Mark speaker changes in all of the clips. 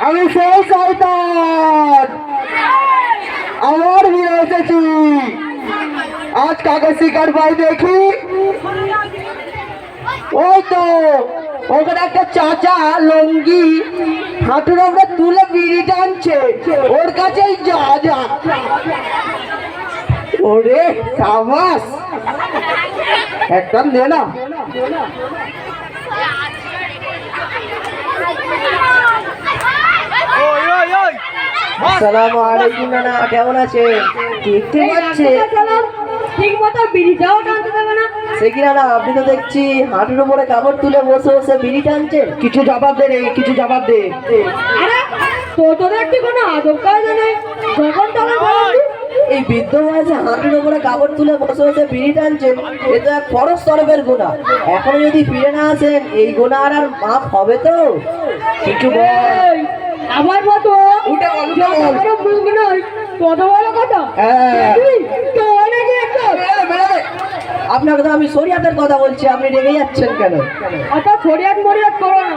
Speaker 1: আমি সেই শয়তান। আমার ফিরে এসেছি আজ কাকে শিকার পাই দেখি। ওই তো, ওখানে একটা চাচা লঙ্গি হাঁটুর ওপরে তুলে বিড়ি টানছে। ওর কাছেই যা যা। ওরে সাবাস। একদম দে না। সালাম আলাইকুম নানা কেমন আছে। দেখতে পাচ্ছে
Speaker 2: ঠিক মতো বিড়িটাও টানতে দেবে না।
Speaker 1: সে কি নানা আপনি তো দেখছি হাঁটুর উপরে কাপড় তুলে বসে বসে বিড়ি টানছেন। কিছু জবাব দে রে কিছু জবাব দে।
Speaker 2: আরে তোর তো দেখছি কোনো আদব কায়দা নেই। যখন তখন
Speaker 1: এই বৃদ্ধ বয়সে হাঁটুর উপরে কাপড় তুলে বসে বসে বিড়ি টানছেন এ তো এক ফরজ তরফের গুণা। এখনও যদি ফিরে না আসেন এই গুণা আর আর মাফ হবে তো। কিছু বল
Speaker 2: আমার মতো
Speaker 1: উঠে বল, উঠে বল।
Speaker 2: মুখ নয় কত বড় কথা
Speaker 1: হ্যাঁ। আপনাকে তো আমি শরিয়াতের কথা বলছি আপনি রেগে যাচ্ছেন কেন
Speaker 2: আচ্ছা ফরিয়াদ মরিয়াদ করো না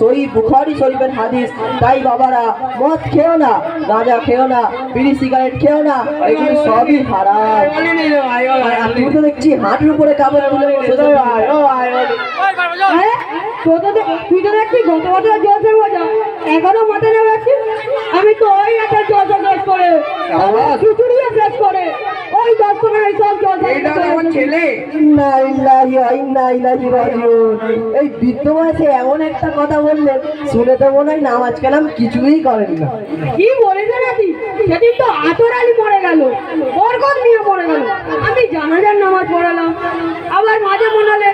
Speaker 1: সহি বুখারী শরীফের হাদিস। তাই বাবারা মদ খেও না গাঁজা খেও না বিড়ি সিগারেট খেও না এগুলো সবই হারাম। আর তুমি তো দেখছি হাঁটুর উপরে কাপড় তুলে
Speaker 2: তুই তো দেখছি গত বছর জলসা মজা এখনও মাথা আমি তো ওই একটা জলসা শেষ করে শেষ করে। ওই দশ পনেরো সব জলসা
Speaker 1: ছেলে ইন্না ইল্লাহি ওয়া ইন্না ইলাইহি রাজিউন। এই বৃদ্ধ বয়সে এমন একটা কথা বললেন শুনে তো মনে হয় নামাজ কালাম কিছুই করেন। না
Speaker 2: কি বলেছে নাকি? সেদিন তো আতর আলী মরে গেল বরকত নিয়ে পড়ে গেল। আমি জানাজার নামাজ পড়ালাম। আবার মাঝে মনে হলে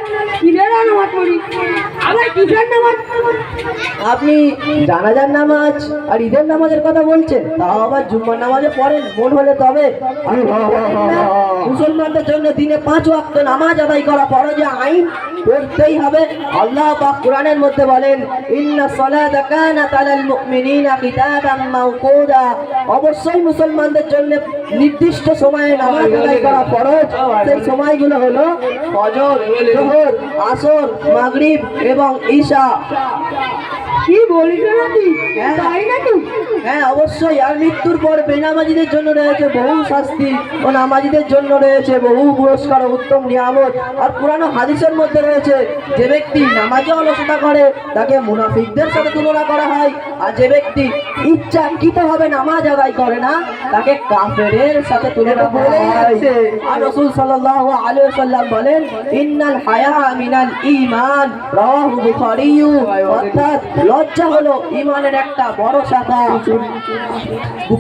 Speaker 2: ঈদেরও নামাজ পড়ি।
Speaker 1: আপনি জানাজার নামাজ আর ঈদের নামাজের কথা বলছেন, তাও আবার জুম্মার নামাজে পড়েন, মন হলে তবে। মুসলমানদের জন্য দিনে পাঁচ ওয়াক্ত নামাজ আদায় করা ফরজে আইন পড়তেই হবে। আল্লাহ পাক কোরআনের মধ্যে বলেন, ইন্না সালাতা কানাত আলাল মুমিনিনা কিতাবাম মাওকুদা। অবশ্যই মুসলমানদের জন্য নির্দিষ্ট সময়ে নামাজ আদায় করা ফরজ। সেই সময়গুলো হলো ফজর, জোহর, আসর, মাগরিব এবং Isha.
Speaker 2: কি বলিস
Speaker 1: হ্যাঁ।
Speaker 2: তাই নাকি?
Speaker 1: হ্যাঁ অবশ্যই। আর মৃত্যুর পর বেনামাজিদের জন্য রয়েছে বহু শাস্তি ও নামাজিদের জন্য রয়েছে বহু পুরস্কার উত্তম নিয়ামত। আর পুরানো হাদিসের মধ্যে রয়েছে যে ব্যক্তি নামাজে অলসতা করে তাকে মুনাফিকদের সাথে তুলনা করা হয়। আর যে ব্যক্তি ইচ্ছাকৃতভাবে নামাজ আদায় করে না তাকে কাফেরের সাথে তুলনা করা হয়। আর রসুল সাল্লাল্লাহু আলাইহি ওয়াসাল্লাম বলেন ইন্নাল হায়া মিনাল ঈমান রাওয়াহু বুখারী অর্থাৎ লজ্জা হলো ঈমানের একটা বড় শাখা।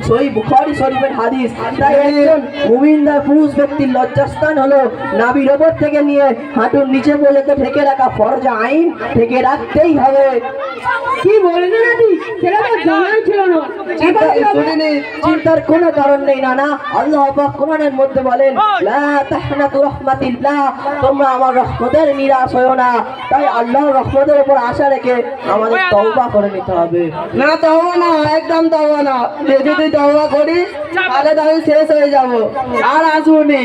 Speaker 1: সই বুখারী শরীফের হাদিস। তাই একজন মুমিনদার পুরুষ ব্যক্তির লজ্জাস্থান হলো নাভির ওপর থেকে নিয়ে হাঁটুর নিচে পর্যন্ত ঢেকে রাখা ফরজ আইন ঢেকে রাখতেই হবে।
Speaker 2: কি বলিস নাকি সেটা তো জানাই ছিল না। এখন কি হবে?
Speaker 1: চিন্তার কোনো কারণ নেই নানা। আল্লাহ পাক কোরআনের মধ্যে বলেন লা তাহনাতু রাহমাতিল্লাহ তোমরা আমার রহমতের নিরাশ হয়ো না। তাই আল্লাহর রহমতের উপর আশা রেখে আমাদের তওবা করে নিতে হবে। না তওবা না, একদম তওবা না। যদি তওবা করিস তাহলে তো আমি শেষ হয়ে যাব। আর আসবনি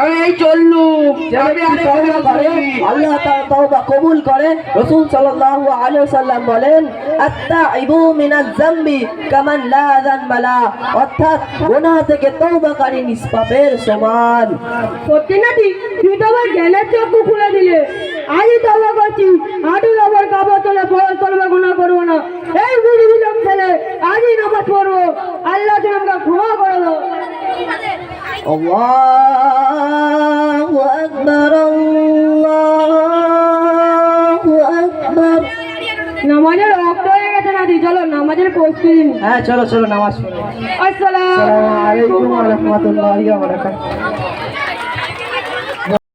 Speaker 1: আমি এই চললুম। আমি তওবা করে আল্লাহ তাআলা তওবা কবুল করে। রাসূল সাল্লাল্লাহু আলাইহি ওয়াসাল্লাম বলেন, আত্তাইবু মিনাজ যামবি কামান লা যানবা লা অর্থাৎ গুনাহ থেকে তওবাকারী নিষ্পাপের সমান।
Speaker 2: সত্যি নাকি তুই তো আমার জ্ঞানের চক্ষু খুলে দিলে। আজই তবা করছি হাঁটুর আবার কাপড় তোলে ফরজ করবে গুণা করব না এই বুড়ি বিলম ফেলে আজই নামাজ পড়ব আল্লাহ তুমি আমাকে ক্ষমা করে দাও
Speaker 1: আল্লাহু আকবার আল্লাহু আকবার
Speaker 2: নামাজের রক্ত হয়ে গেছে নাকি চলো নামাজের প্রস্তুতি।
Speaker 1: হ্যাঁ চলো চলো নামাজ পড়ো। আসসালামু আলাইকুম ওয়া রাহমাতুল্লাহি ওয়া বারাকাতুহু।